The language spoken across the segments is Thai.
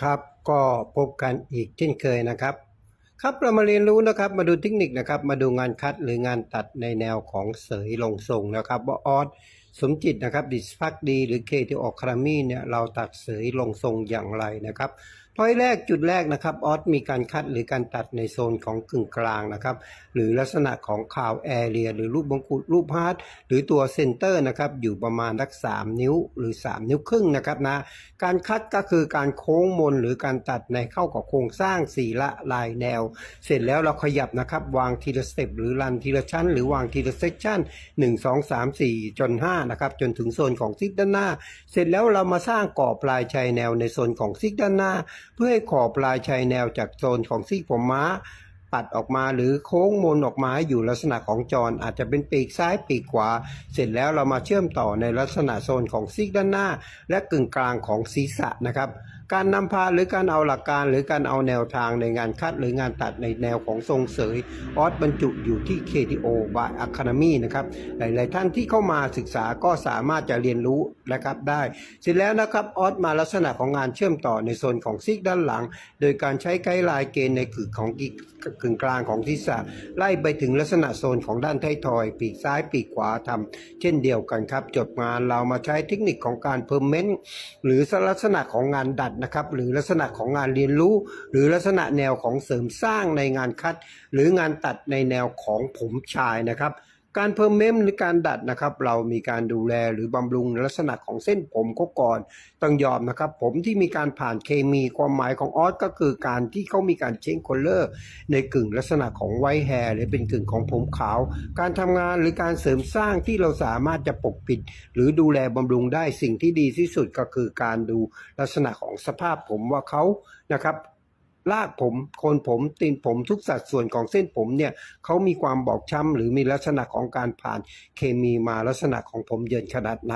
ครับก็พบกันอีกเช่นเคยนะครับ ครับเรามาเรียนรู้นะครับมาดูเทคนิคนะครับมาดูงานคัดหรืองานตัดในแนวของเสยลงทรงนะครับว่าออสสมจิตนะครับดิสพักดี หรือเคที่ออกคารามีเนี่ยเราตัดเสยลงทรงอย่างไรนะครับพอยแรกจุดแรกนะครับออสมีการคัดหรือการตัดในโซนของกึ่งกลางนะครับ หรือลักษณะของข่าวแอเรียหรือรูปมงกุฎรูปฮาร์ดหรือตัวเซนเตอร์นะครับอยู่ประมาณสักสามนิ้วหรือ 3 นิ้วครึ่งนะครับนะการคัดก็คือการโค้งมนหรือการตัดในเข้ากับโครงสร้างสี่ละลายแนว เสร็จแล้วเราขยับนะครับวางทีละสเต็ปหรือรันทีละชั้น หรือวางทีละเซกชัน1 2 3 4 จน5นะครับจนถึงโซนของซิกด้านหน้า เสร็จแล้วเรามาสร้างก่อปลายชายแนวในโซนของซิกด้านหน้าเพื่อให้ขอบปลายชายแนวจากโซนของซีกผมม้า ปัดออกมาหรือโค้งมนออกมาให้อยู่ลักษณะของจร อาจจะเป็นปีกซ้ายปีกขวา เสร็จแล้วเรามาเชื่อมต่อในลักษณะโซนของซีกด้านหน้า และกึ่งกลางของศีรษะนะครับ การนำพาหรือการเอาหลักการหรือการเอาแนวทางในงานคัดหรืองานตัดในแนวของทรงเสยออสบรรจุอยู่ที่ KTO by Academy นะครับหลาย ๆ ท่านที่เข้ามาศึกษาก็สามารถจะเรียนรู้นะครับได้เสร็จแล้วนะครับออสมาลักษณะของงานเชื่อมต่อในโซนของซีกด้านหลัง โดยการใช้ไกด์ไลน์เกณฑ์ในกึ่งของกึ่งกลางของศีรษะไล่ไปถึงลักษณะโซนของด้านท้ายทอย ปีกซ้ายปีกขวาทำเช่นเดียวกันครับจบงานเรามาใช้เทคนิคของการเพิ่มเมนต์หรือลักษณะของงานดัดนะครับหรือลักษณะของงานเรียนรู้ หรือลักษณะแนวของเสริมสร้างในงานคัด หรืองานตัดในแนวของผมชายนะครับ การเพิ่มเมมหรือการดัดนะครับ เรามีการดูแลหรือบำรุงลักษณะของเส้นผมเขาก่อนต้องยอมนะครับ ผมที่มีการผ่านเคมีความหมายของออสก็คือการที่เขามีการเช็คคอลเลอร์ ในกึ่งลักษณะของไวท์แฮร์หรือเป็นกึ่งของผมขาว การทำงานหรือการเสริมสร้างที่เราสามารถจะปกปิด หรือดูแลบำรุงได้สิ่งที่ดีที่สุดก็คือการดูลักษณะของสภาพผมว่าเขานะครับ ลากผมโคนผมตีนผมทุกสัดส่วนของเส้นผมเนี่ยเขามีความบอบช้ำหรือมีลักษณะของการผ่านเคมีมาลักษณะของผมเยินขนาดไหน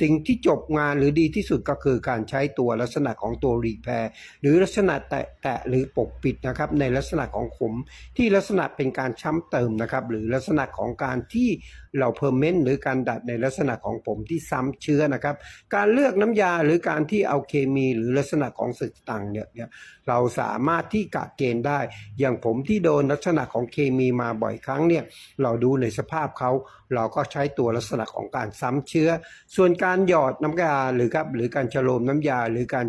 สิ่งที่จบงานหรือดีที่สุดก็คือการใช้ตัวลักษณะของตัวรีแพร์หรือลักษณะแตะแตะหรือปกปิดนะครับในลักษณะของผมที่ลักษณะเป็นการช้ำเติมนะครับหรือลักษณะของการที่เราเพิ่มเมนต์หรือการดัดในลักษณะของผมที่ซ้ำเชื้อนะครับ การเลือกน้ำยาหรือการที่เอาเคมีหรือลักษณะของสิ่งต่างเนี่ยเนี่ยเราสาามารถที่กะเกณฑ์ได้ อย่างผมที่โดนลักษณะของเคมีมาบ่อยครั้งเนี่ยเราดูในสภาพเขาเราก็ใช้ตัวลักษณะของการซ้ำเชื้อ ส่วนการหยอดน้ำยาหรือครับหรือการฉโลมน้ำยาหรือการ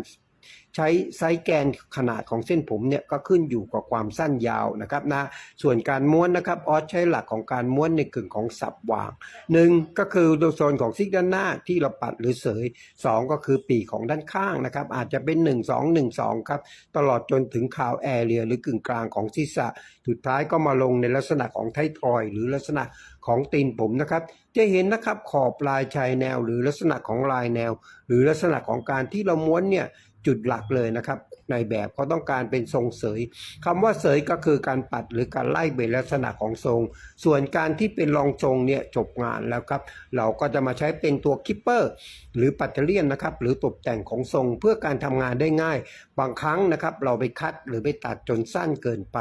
ใช้ไซส์แกนขนาดของเส้นผมเนี่ยก็ขึ้นอยู่กับความสั้นยาวนะครับนะส่วนการม้วนนะครับออสใช้หลักของการม้วนในกึ่งของสับวางหนึ่งก็คือโดยโซนของซิกด้านหน้าที่เราปัดหรือเสยสองก็คือปีกของด้านข้างนะครับอาจจะเป็น 1 2 1 2ครับตลอดจนถึงคาวแอเรียหรือกึ่งกลางของศีรษะสุดท้ายก็มาลงในลักษณะของไททอยหรือลักษณะของตีนผมนะครับจะเห็นนะครับขอบลายชายแนวหรือลักษณะของลายแนว หรือลักษณะของการที่เราม้วนเนี่ย จุดหลักเลยนะครับ ในแบบเขาต้องการเป็นทรงเสยคำว่าเสยก็คือการปัดหรือการไล่เป็นลักษณะของทรง ส่วนการที่เป็นรองทรงเนี่ยจบงานแล้วครับ เราก็จะมาใช้เป็นตัวคิปเปอร์หรือปัตเตอร์เลียนนะครับหรือตกแต่งของทรงเพื่อการทำงานได้ง่าย บางครั้งนะครับเราไปคัดหรือไปตัดจนสั้นเกินไป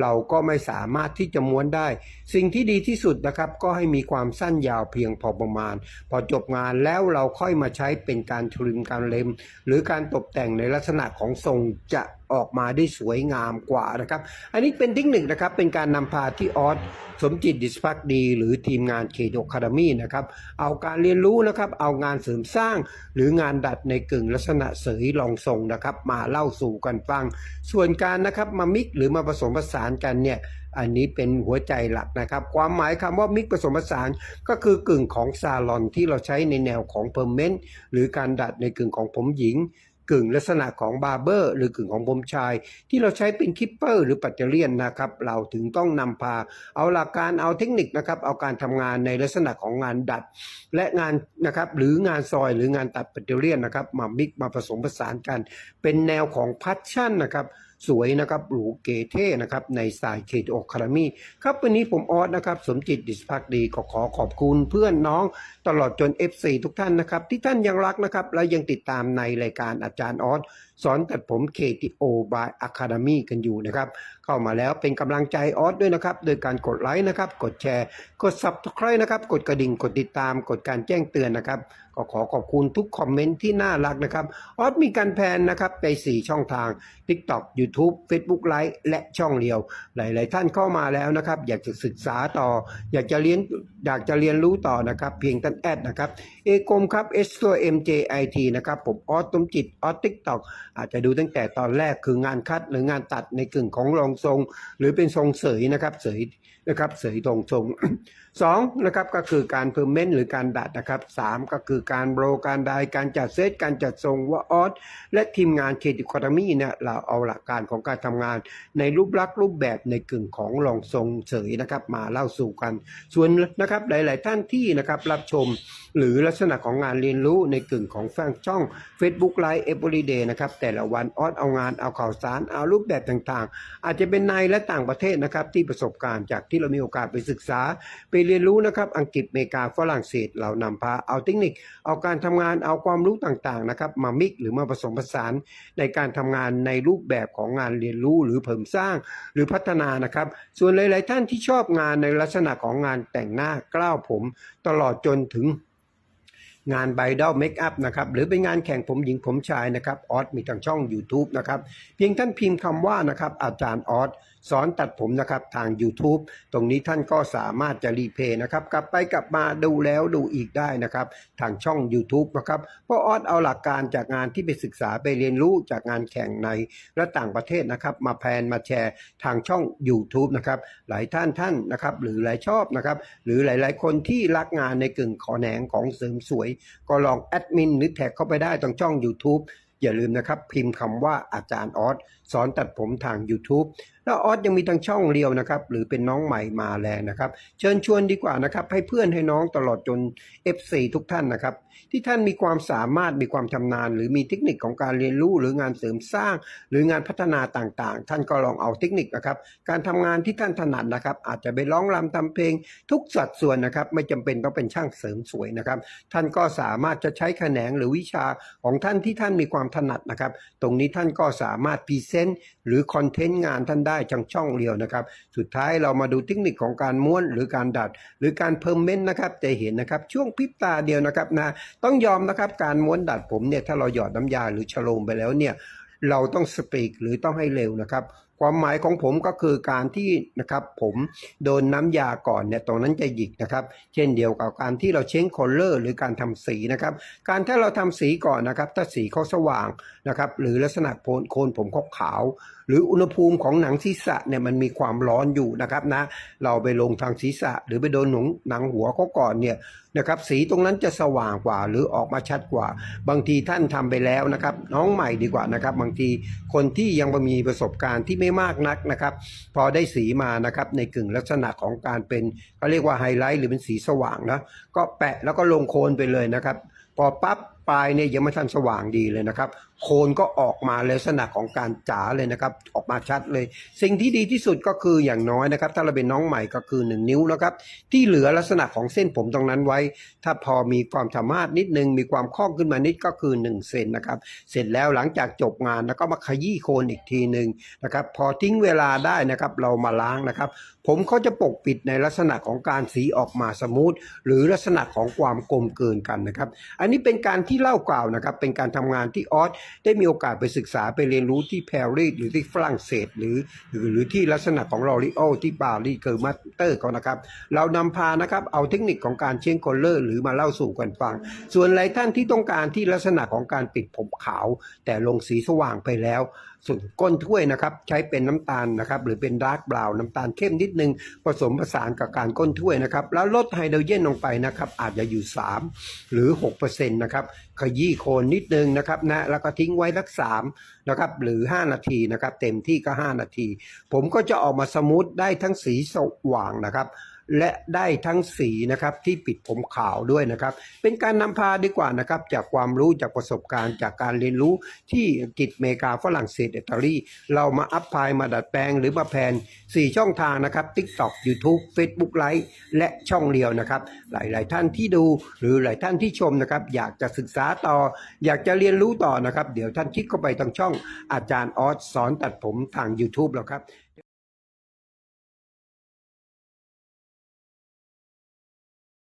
เราก็ไม่สามารถที่จะม้วนได้ สิ่งที่ดีที่สุดนะครับก็ให้มีความสั้นยาวเพียงพอประมาณ พอจบงานแล้วเราค่อยมาใช้เป็นการทริมการเล็ม หรือการตกแต่งในลักษณะของทรงจะออกมาได้สวยงามกว่านะครับ อันนี้เป็นเทคนิคนะครับ เป็นการนำพาที่ออสสมจิตดิสพักดี หรือทีมงานเคโดคาดามีนะครับ เอาการเรียนรู้นะครับ เอางานเสริมสร้าง หรืองานดัดในกึ่งลักษณะเสยลองทรงนะครับ มาเล่าสู่กันฟัง ส่วนการนะครับมามิกหรือมาผสมผสานกันเนี่ยอันนี้เป็นหัวใจหลักนะครับ ความหมายคำว่ามิกผสมผสานก็คือกึ่งของซาลอนที่เราใช้ในแนวของเพอร์เมนต์หรือการดัดในกึ่งของผมหญิง กึ่งลักษณะของบาร์เบอร์หรือกึ่งของผมชาย ที่เราใช้เป็นคิปเปอร์หรือปัตเรียนนะครับเราถึงต้องนำพา เอาหลักการเอาเทคนิคนะครับเอาการทำงานในลักษณะของงานดัด และงานนะครับหรืองานซอยหรืองานตัดปัตเรียนนะครับมามิกมาผสมผสานกัน เป็นแนวของพัชชั่นนะครับ สวยนะครับหรูเก๋เท่นะครับในสายเคโอคารามีครับวันนี้ผมออสนะครับสมจิตดิสพักดีขอขอขอบคุณเพื่อนน้องตลอดจน FC ทุกท่านนะครับที่ท่านยังรักนะครับและยังติดตามในรายการอาจารย์ออส สอนตัดผม KTO by Academy กันอยู่นะครับ เข้ามาแล้วเป็นกำลังใจออสด้วยนะครับ โดยการกดไลค์นะครับ กดแชร์ กด Subscribe นะครับ กดกระดิ่ง กดติดตาม กดการแจ้งเตือนนะครับ ก็ขอขอบคุณทุกคอมเมนต์ที่น่ารักนะครับ ออสมีการแพลนนะครับไป 4 ช่องทาง TikTok YouTube Facebook Live และช่องเดียว หลาย ๆ ท่านเข้ามาแล้วนะครับ อยากจะศึกษาต่อ อยากจะเรียนอยากจะเรียนรู้ต่อนะครับ เพียงท่านแอดนะครับเอกมครับ S ตัว MJIT นะครับผมออสต้มจิตออสทิกตอกอาจจะดูตั้งแต่ตอนแรกคืองานคัดหรืองานตัดในกึ่งของรองทรง หรือเป็นทรงเสยนะครับเสยนะครับเสยตรงทรงสองนะครับก็คือการเพิ่มเม้นหรือการดัดนะครับสามก็คือการโบรการไดการจัดเซตการจัดทรงว่าออสและทีมงานเคดิคอตมีเนี่ยเราเอาหลักการของการทำงาน ในรูปลักษณ์รูปแบบในกึ่งของรองทรงเสยนะครับมาเล่าสู่กัน ส่วนนะครับหลาย ๆ ท่านที่นะครับรับชมหรือลักษณะของงานเรียนรู้ในกึ่งของแฟนช่อง Facebook Live Everyday นะครับแต่ละวันออสเอางานเอาข่าวสารเอารูปแบบต่างๆ อาจจะเป็นในและต่างประเทศนะครับที่ประสบการณ์จากที่เรามีโอกาสไปศึกษา ไปเรียนรู้นะครับอังกฤษอเมริกาฝรั่งเศสเรานำพาเอาเทคนิค เอาการทำงานเอาความรู้ต่างๆนะครับมามิกหรือมาผสมผสานในการทำงานในรูปแบบของงานเรียนรู้หรือเพิ่มสร้างหรือพัฒนานะครับ ส่วนหลาย ๆ ท่านที่ชอบงานในลักษณะของงานแต่งหน้ากล้าวผมตลอดจนถึง งานไบดอลเมคอัพนะครับหรือเป็นงานแข่งผมหญิงผมชายนะครับออสมีทางช่อง YouTube นะครับเพียงท่านพิมพ์คำว่านะครับอาจารย์ออสสอนตัดผมนะครับทาง YouTube ตรงนี้ท่านก็สามารถจะรีเพย์นะครับ กลับไปกลับมาดูแล้วดูอีกได้นะครับ ทางช่อง YouTube นะครับเพราะออสเอาหลักการจากงานที่ไปศึกษาไปเรียนรู้จากงานแข่งในและต่างประเทศนะครับ มาแพนมาแชร์ทางช่อง YouTube นะครับ หลายท่านท่านนะครับ หรือหลายชอบนะครับ หรือหลาย ๆ คนที่รักงานในกึ่งขอแหนงของเสริมสวย ก็ลองแอดมินหรือแท็กเข้าไปได้ตรงช่อง YouTube อย่าลืมนะครับ พิมพ์คำว่าอาจารย์ออสสอนตัดผมทาง YouTube แล้วออสยังมีทางช่องเรียวนะครับหรือเป็นน้องใหม่มาแรงนะครับเชิญชวนดีกว่านะครับให้เพื่อนให้น้องตลอดจน FC ทุกท่านนะครับที่ท่านมีความสามารถมีความชำนาญ หรือมีเทคนิคของการเรียนรู้หรืองานเสริมสร้าง หรืองานพัฒนาต่างๆ ท่านก็ลองเอาเทคนิคนะครับการทำงานที่ท่านถนัดนะครับอาจจะไปร้องรำทำเพลงทุกสัดส่วนนะครับไม่จำเป็นต้องเป็นช่างเสริมสวยนะครับท่านก็สามารถจะใช้แขนงหรือวิชาของท่านที่ท่านมีความถนัดนะครับตรงนี้ท่านก็สามารถพรีเซนต์หรือคอนเทนต์งานท่านได้ทางช่องเดียวนะครับ สุดท้ายเรามาดูเทคนิคของการม้วนหรือการดัด หรือการเพิ่มเม้นนะครับจะเห็นนะครับช่วงพริบตาเดียวนะครับนะต้องยอมนะครับการม้วนดัดผมเนี่ยถ้าเราหยอดน้ำยาหรือฉโลมไปแล้วเนี่ยเราต้องสปีกหรือต้องให้เร็วนะครับ ความหมายของผมก็คือการที่นะครับผมโดนน้ำยาก่อนเนี่ยตรงนั้นจะหยิกนะครับ เช่นเดียวกับการที่เราเช้งโคลเลอร์หรือการทำสีนะครับ การถ้าเราทำสีก่อนนะครับ ถ้าสีเขาสว่างนะครับหรือลักษณะโคนโคนผมเขาขาวหรืออุณหภูมิของหนังศีรษะเนี่ยมันมีความร้อนอยู่นะครับนะเราไปลงทางศีรษะ หรือไปโดนหนังหนังหัวเขาก่อนเนี่ยนะครับสีตรงนั้นจะสว่างกว่าหรือออกมาชัดกว่า บางทีท่านทำไปแล้วนะครับ น้องใหม่ดีกว่านะครับ บางทีคนที่ยังไม่มีประสบการณ์ที่ไม่มากนักนะครับ พอได้สีมานะครับในกึ่งลักษณะของการเป็นเขาเรียกว่าไฮไลท์หรือเป็นสีสว่างนะก็แปะแล้วก็ลงโคนไปเลยนะครับ พอปั๊บปลายเนี่ยยังไม่ทันสว่างดีเลยนะครับ โคนก็ออกมาลักษณะของการจ๋าเลยนะครับ ออกมาชัดเลย สิ่งที่ดีที่สุดก็คืออย่างน้อยนะครับ ถ้าเราเป็นน้องใหม่ก็คือ 1 นิ้วนะครับ ที่เหลือลักษณะของเส้นผมตรงนั้นไว้ ถ้าพอมีความสามารถนิดนึง มีความคล่องขึ้นมานิดก็คือ1เซนนะครับ เสร็จแล้วหลังจากจบงานแล้วก็มาขยี้โคนอีกทีหนึ่งนะครับ พอทิ้งเวลาได้นะครับเรามาล้างนะครับ ผมเขาจะปกปิดในลักษณะของการสีออกมาสมูทหรือลักษณะของความกลมเกินกันนะครับ อันนี้เป็นการที่เล่ากล่าวนะครับ เป็นการทำงานที่ออสได้มีโอกาสไปศึกษาไปเรียนรู้ที่ปารีสหรือที่ฝรั่งเศส หรือหรือที่ลักษณะของลอริโอที่ปารีสเกอร์มาสเตอร์เขานะครับ เรานำพานะครับเอาเทคนิคของการเชียงคอลเลอร์หรือมาเล่าสู่กันฟัง ส่วนหลายท่านที่ต้องการที่ลักษณะของการปิดผมขาว แต่ลงสีสว่างไปแล้ว ส่วนก้นถ้วยนะครับ ใช้เป็นน้ำตาลนะครับ หรือเป็นดาร์กบราวน์น้ำตาลเข้มนิดนึง ผสมผสานกับการก้นถ้วยนะครับ แล้วลดไฮโดรเจนลงไปนะครับ อาจจะอยู่ 3 หรือ6%นะครับขยี้โคนนิดนึงนะครับนะแล้วก็ทิ้งไว้สักสามนะครับหรือ 5 นาทีนะครับ เต็มที่ก็ 5 นาที ผมก็จะออกมาสมูทได้ทั้งสีสว่างนะครับ และได้ทั้งสีนะครับที่ปิดผมขาวด้วยนะครับ เป็นการนำพาดีกว่านะครับจากความรู้จากประสบการณ์ จากการเรียนรู้ที่อังกฤษอเมริกาฝรั่งเศสอิตาลีเรามาอัพพลายมาดัดแปลงหรือมาแพน 4 ช่องทางนะครับ TikTok YouTube Facebook Live และช่องเรียวนะครับ หลาย ๆ ท่านที่ดู หรือหลายท่านที่ชมนะครับ อยากจะศึกษาต่อ อยากจะเรียนรู้ต่อนะครับ เดี๋ยวท่านคลิกเข้าไปทางช่องอาจารย์ออสสอนตัดผมทาง YouTube แล้วครับ